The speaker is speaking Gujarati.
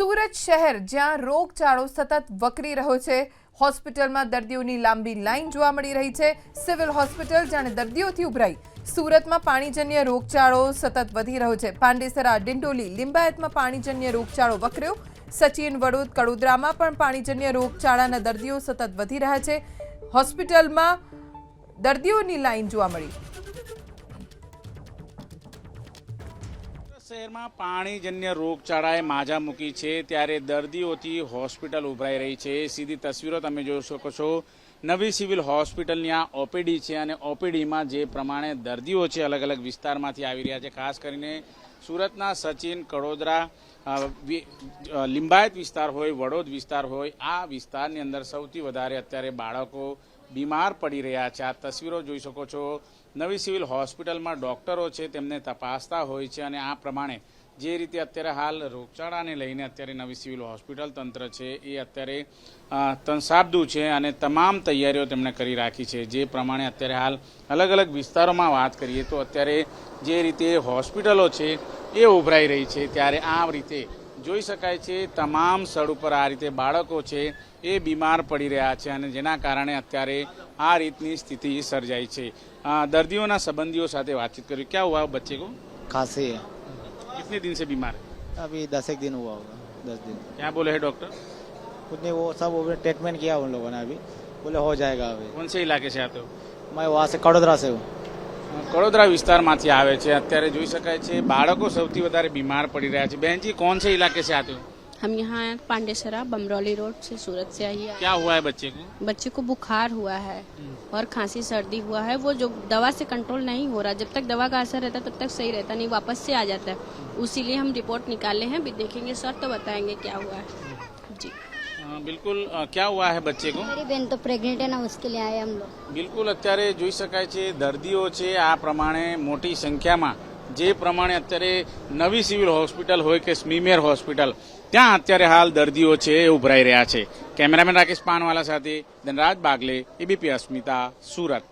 સુરત શહેર જ્યાં રોગચાળો સતત વકરી રહ્યો છે. હોસ્પિટલમાં દર્દીઓની લાંબી લાઈન જોવા મળી રહી છે. સિવિલ હોસ્પિટલ જાણે દર્દીઓથી ઉભરાઈ. સુરતમાં પાણીજન્ય રોગચાળો સતત વધી રહ્યો છે. પાંડેસરા, ડિંડોલી, લિંબાયતમાં પાણીજન્ય રોગચાળો વકર્યો. સચિન વડોદ, કડોદરામાં પણ પાણીજન્ય રોગચાળાના દર્દીઓ સતત વધી રહ્યા છે. હોસ્પિટલમાં દર્દીઓની લાઈન જોવા મળી. શહેરમાં પાણીજન્ય રોગચાળાએ માજા મૂકી છે, ત્યારે દર્દીઓથી હોસ્પિટલ ઉભરાઈ રહી છે. સીધી તસવીરો તમે જોઈ શકો છો. નવી સિવિલ હોસ્પિટલની આ ઓપીડી છે અને ઓપીડીમાં જે પ્રમાણે દર્દીઓ છે અલગ અલગ વિસ્તારમાંથી આવી રહ્યા છે. ખાસ કરીને સુરતના સચિન કડોદરા લિંબાયત વિસ્તાર હોય, વડોદ વિસ્તાર હોય, આ વિસ્તારની અંદર સૌથી વધારે અત્યારે બાળકો બીમાર પડી રહ્યા છે. આ તસવીરો જોઈ શકો છો. નવી સિવિલ હોસ્પિટલમાં ડોક્ટરો છે, તેમને તપાસતા હોય છે અને આ પ્રમાણે જે રીતે અત્યારે હાલ રોગચાળાને લઈને અત્યારે નવી સિવિલ હોસ્પિટલ તંત્ર છે, એ અત્યારે તંસાબદું છે અને તમામ તૈયારીઓ તેમણે કરી રાખી છે. જે પ્રમાણે અત્યારે હાલ અલગ અલગ વિસ્તારોમાં વાત કરીએ તો અત્યારે જે રીતે હોસ્પિટલો છે, એ ઉભરાઈ રહી છે. ત્યારે આ રીતે જોઈ શકાય છે તમામ સ્થળ ઉપર આ રીતે બાળકો છે એ બીમાર પડી રહ્યા છે અને જેના કારણે અત્યારે આ રીતની સ્થિતિ સર્જાઈ છે અ, દર્દીઓના સંબંધીઓ સાથે વાતચીત કરી ક્યાં હુઆ બચ્ચે કો खांसी है कितने दिन से बीमार है अभी दस एक दिन हुआ होगा दस दिन क्या बोले हैं डॉक्टर कुछ नहीं वो सब वो ट्रीटमेंट किया उन लोगों ने अभी बोले हो जाएगा अभी कौन से इलाके से आते हो मैं वहाँ से कड़ोदरा से हूँ કડોદરા વિસ્તારમાંથી આવે છે અત્યારે જોઈ શકાય છે બાળકો સૌથી વધારે બીમાર પડી રહ્યા છે બહેનજી કોણ से इलाके से आते हो हम यहाँ पांडेसरा बमरौली रोड से सूरत से आई है क्या हुआ है बच्चे को बच्चे को बुखार हुआ है और खांसी सर्दी हुआ है वो जो दवा से कंट्रोल नहीं हो रहा जब तक दवा का असर रहता है तब तक सही रहता नहीं वापस से आ जाता है उसीलिए हम रिपोर्ट निकाले हैं भी देखेंगे सर तो बताएंगे क्या हुआ है जी અ, બિલકુલ ક્યાં હુઆ હે બચ્ચે કો મારી બેન તો પ્રેગ્નન્ટ એના ઉસકે લે આયા હમ લોગ બિલકુલ અત્યારે જોઈ શકાય છે દર્દીઓ છે આ પ્રમાણે મોટી સંખ્યામાં જે પ્રમાણે અત્યારે નવી સિવિલ હોસ્પિટલ હોય કે સ્મીમેર હોસ્પિટલ ત્યાં અત્યારે હાલ દર્દીઓ છે એ ઉભરાઈ રહ્યા છે. કેમેરામેન રાકેશ પાનવાલા સાથે ધનરાજ બાગલે એબીપી અસ્મિતા સુરત.